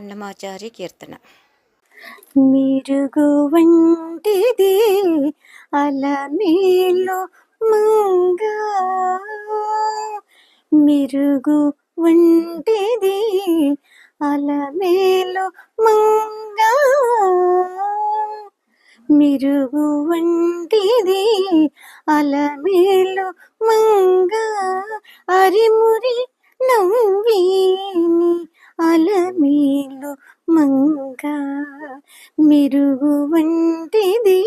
అన్నమాచారి కీర్తన. మిరుగు వంటిది అలమేలు మంగ. మిరుగు వంటిది అలమేలు మంగ. మిరుగు వంటిది అలమేలు మంగ. అరిమురి నవ్వేని అలమేలు మంగ మెరుగు వంటిది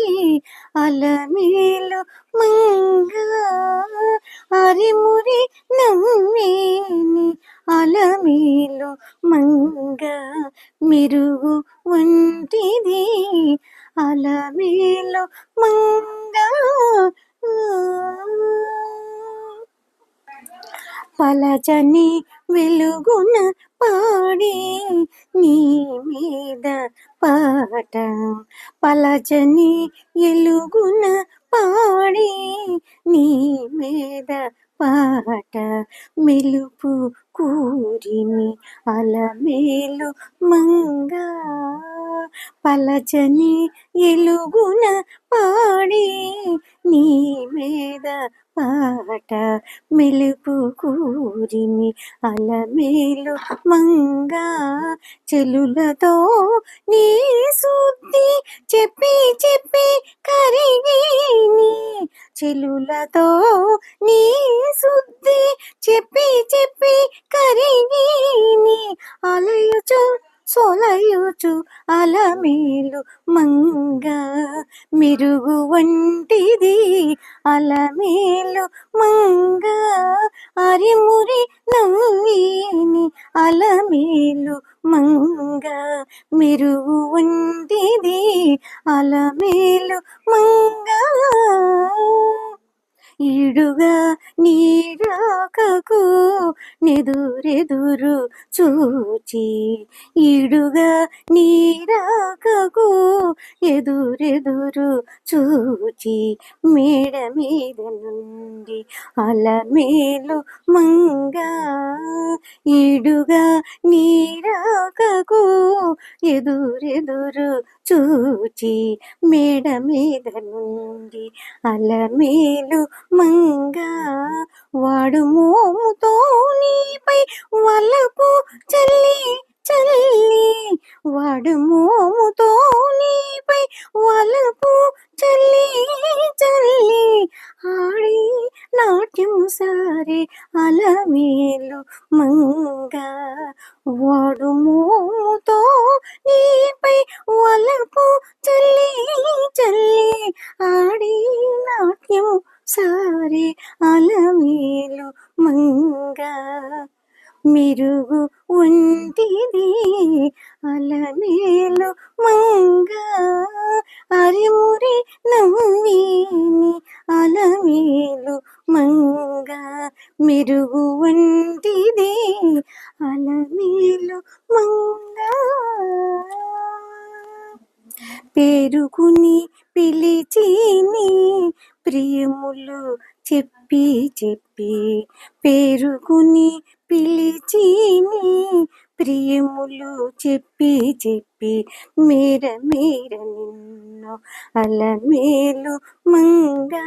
అలమేలు మంగ. అరిమురి నవ్వేని అలమేలు మంగ మెరుగు వంటిది అలమేలు మంగ. పలచని వెలుగున పాడి నీ మీద పాట పలచని ఎలుగున పాడి నీ మీద పాట మెలుపు కూరిమి అలమేలు మంగ పలచని ఎలుగున పాడి నీ మీద పాట మెలుపు కూరిమి అలమేలు మంగ చెలులతో నీ శుద్ధి చెప్పి చెప్పి కరిగిని. చెలులతో నీ శుద్ధి చెప్పి చెప్పి కరిగిని. అలయుచు సొలయుచు అలమేలు మంగ మిరుగు వంటిది అలమేలు మంగ అరిమురి నవ్వేని అలమేలు మంగ మిరుగు వంటిది అలమేలు మంగ ఇడుగా నీరాకకు నెదురెదురు చూచి ఇడుగా నీరాకకు ఎదురెదురు చూచి మేడ మీద నుండి అలమేలు మంగ ఇడుగా నీరాకకు ఎదురెదురు చూచి మేడ మీద నుండి అలమేలు మంగ వాడు మోముతో నీపై వలపు చల్లి చల్లి. వాడు మోముతో నీపై వలపు చల్లి చల్లి. ఆడి నాట్యం సారే అలమేలు మంగ వాడు మో మేలు మంగ మిరుగు వంటిది అలమేలు మంగ అరిమురి నవ్వేని అలమేలు మంగ మిరుగు వంటిది అలమేలు మంగ పేరుకుని పిలిచిని ప్రియములు చెప్పి చెప్పి పేరుకుని పిలిచిని ప్రియములు చెప్పి చెప్పి మేర మేర నిన్ను అలమేలు మంగా.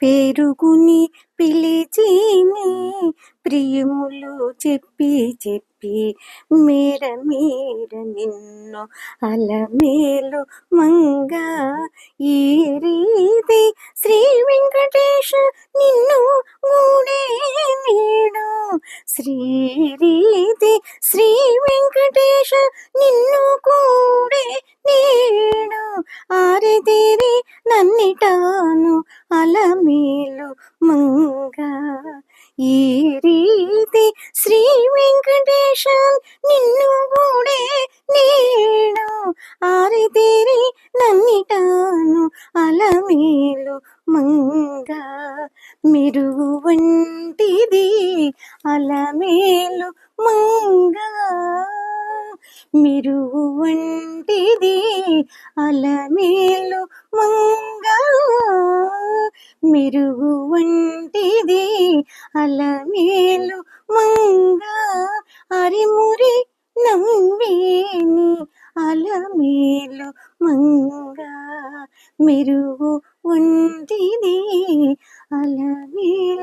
పేరుగుని పిలిచిని ప్రియములు చెప్పి చెప్పి మేర మేర నిన్ను అలమేలు మంగా. ఈ రీతి శ్రీ వెంకటేశ నిన్ను మూడే నేడు శ్రీ ఆరితేరి నన్నిటాను అలమేలు మంగ. ఈ రీతి శ్రీ వెంకటేశ నిన్ను గూడే నేడు ఆరితేరి నన్నిటాను అలమేలు మంగ. మిరుగు వంటిది అలమేలు మంగ. మిరుగు వంటిది అలమేలు మంగ మెరుగు వంటిది అలమేలు మంగ. అరిమురి నవ్వేని అలమేలు మంగ. మెరుగు వంటిది అలమే